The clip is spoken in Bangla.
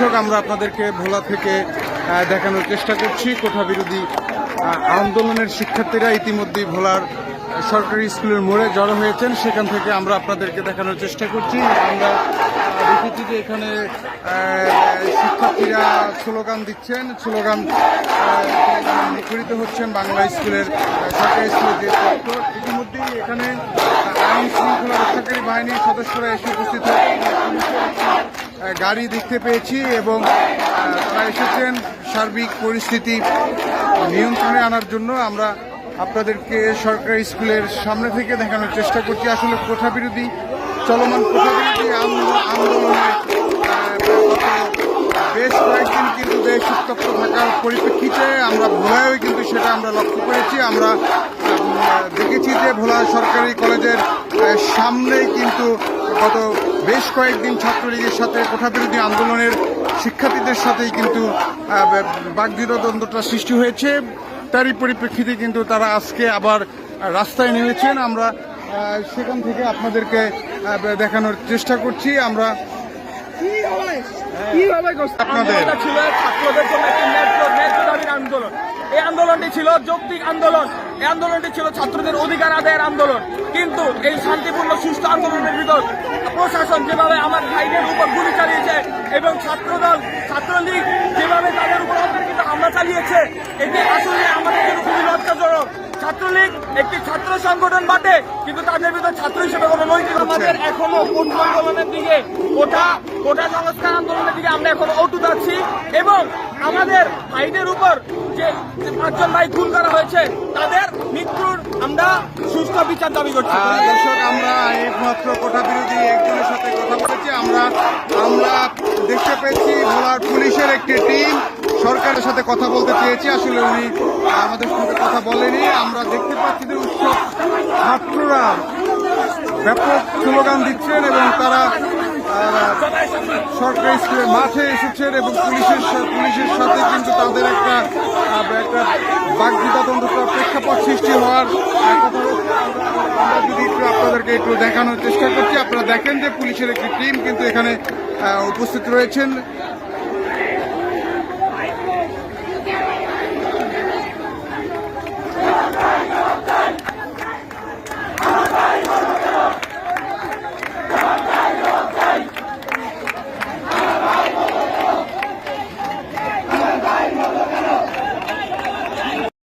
দর্শক আমরা আপনাদেরকে ভোলা থেকে দেখানোর চেষ্টা করছি। কোঠা বিরোধী আন্দোলনের শিক্ষার্থীরা ইতিমধ্যেই ভোলার সরকারি স্কুলের মোড়ে জড়ো হয়েছেন। সেখান থেকে আমরা আপনাদেরকে দেখানোর চেষ্টা করছি। আমরা দেখেছি যে এখানে শিক্ষার্থীরা স্লোগান দিচ্ছেন। স্লোগান মুখরিত হচ্ছেন বাংলা স্কুলের সরকারি স্কুলের যে ইতিমধ্যেই এখানে আইন শৃঙ্খলা রক্ষাকারী বাহিনীর সদস্যরা এসে উপস্থিত হয়েছেন। গাড়ি দেখতে পেয়েছি এবং তারা এসেছেন সার্বিক পরিস্থিতি নিয়ন্ত্রণে আনার জন্য। আমরা আপনাদেরকে সরকারি স্কুলের সামনে থেকে দেখানোর চেষ্টা করছি। আসলে কোঠা বিরোধী, চলমান কোঠা বিরোধী আন্দোলন- বেশ কয়েকদিন কিন্তু বেশ উত্তপ্ত থাকার পরিপ্রেক্ষিতে আমরা ভোলায়ও কিন্তু সেটা আমরা লক্ষ্য করেছি। আমরা দেখেছি যে ভোলা সরকারি কলেজের সামনেই কিন্তু গত বেশ কয়েকদিন ছাত্রলীগের সাথে কোঠাবিরোধী আন্দোলনের শিক্ষার্থীদের সাথেই কিন্তু বাগবিরোধটা সৃষ্টি হয়েছে। তারই পরিপ্রেক্ষিতে কিন্তু তারা আজকে আবার রাস্তায় নেমেছেন। আমরা সেখান থেকে আপনাদেরকে দেখানোর চেষ্টা করছি। আমরা আপনাদের। ছিল আন্দোলন। এই আন্দোলনটি ছিল যৌক্তিক আন্দোলন। এই আন্দোলনটি ছিল ছাত্রদের অধিকার আদায়ের আন্দোলন। কিন্তু এই শান্তিপূর্ণ, সুস্থ আন্দোলনের ভিতর প্রশাসন যেভাবে আমার ভাইদের উপর গুলি চালিয়েছে এবং ছাত্রদল, ছাত্রলীগ যেভাবে তাদের উপর অতর্কিত হামলা চালিয়েছে, এটি আসলে আমাদের জন্য খুবই লজ্জাজনক। ছাত্রলীগ একটি ছাত্র সংগঠন বাটে, কিন্তু তাদের ভিতর ছাত্র হিসেবে কোনো নৈতিক আমাদের এখনও কোটা আন্দোলনের দিকে কোটা কোটা সংস্কার আন্দোলনের দিকে আমরা এখনও অটুট আছি এবং আমাদের ভাইদের উপর যে পাঁচজন ভাই খুন করা হয়েছে, তাদের মৃত্যুর আমরা সুস্থ বিচার দাবি করছি। দর্শক, আমরা একমাত্র কোঠা বিরোধী একজনের সাথে কথা বলেছি। আমরা আমরা দেখতে পেয়েছি ভোলার পুলিশের একটি টিম। সরকারের সাথে কথা বলতে চেয়েছি। আসলে উনি আমাদের সাথে কথা বলেনি। আমরা দেখতে পাচ্ছি যে উৎসব ছাত্ররা ব্যাপক স্লোগান দিচ্ছেন এবং তারা সরকারি স্কুলের মাঠে এসেছেন এবং পুলিশের পুলিশের সাথে কিন্তু তাদের একটা একটা বাগবিদাতন্ত্রতার প্রেক্ষাপট সৃষ্টি হওয়ার যদি একটু আপনাদেরকে একটু দেখানোর চেষ্টা করছি, আপনারা দেখেন যে পুলিশের একটি টিম কিন্তু এখানে উপস্থিত রয়েছেন।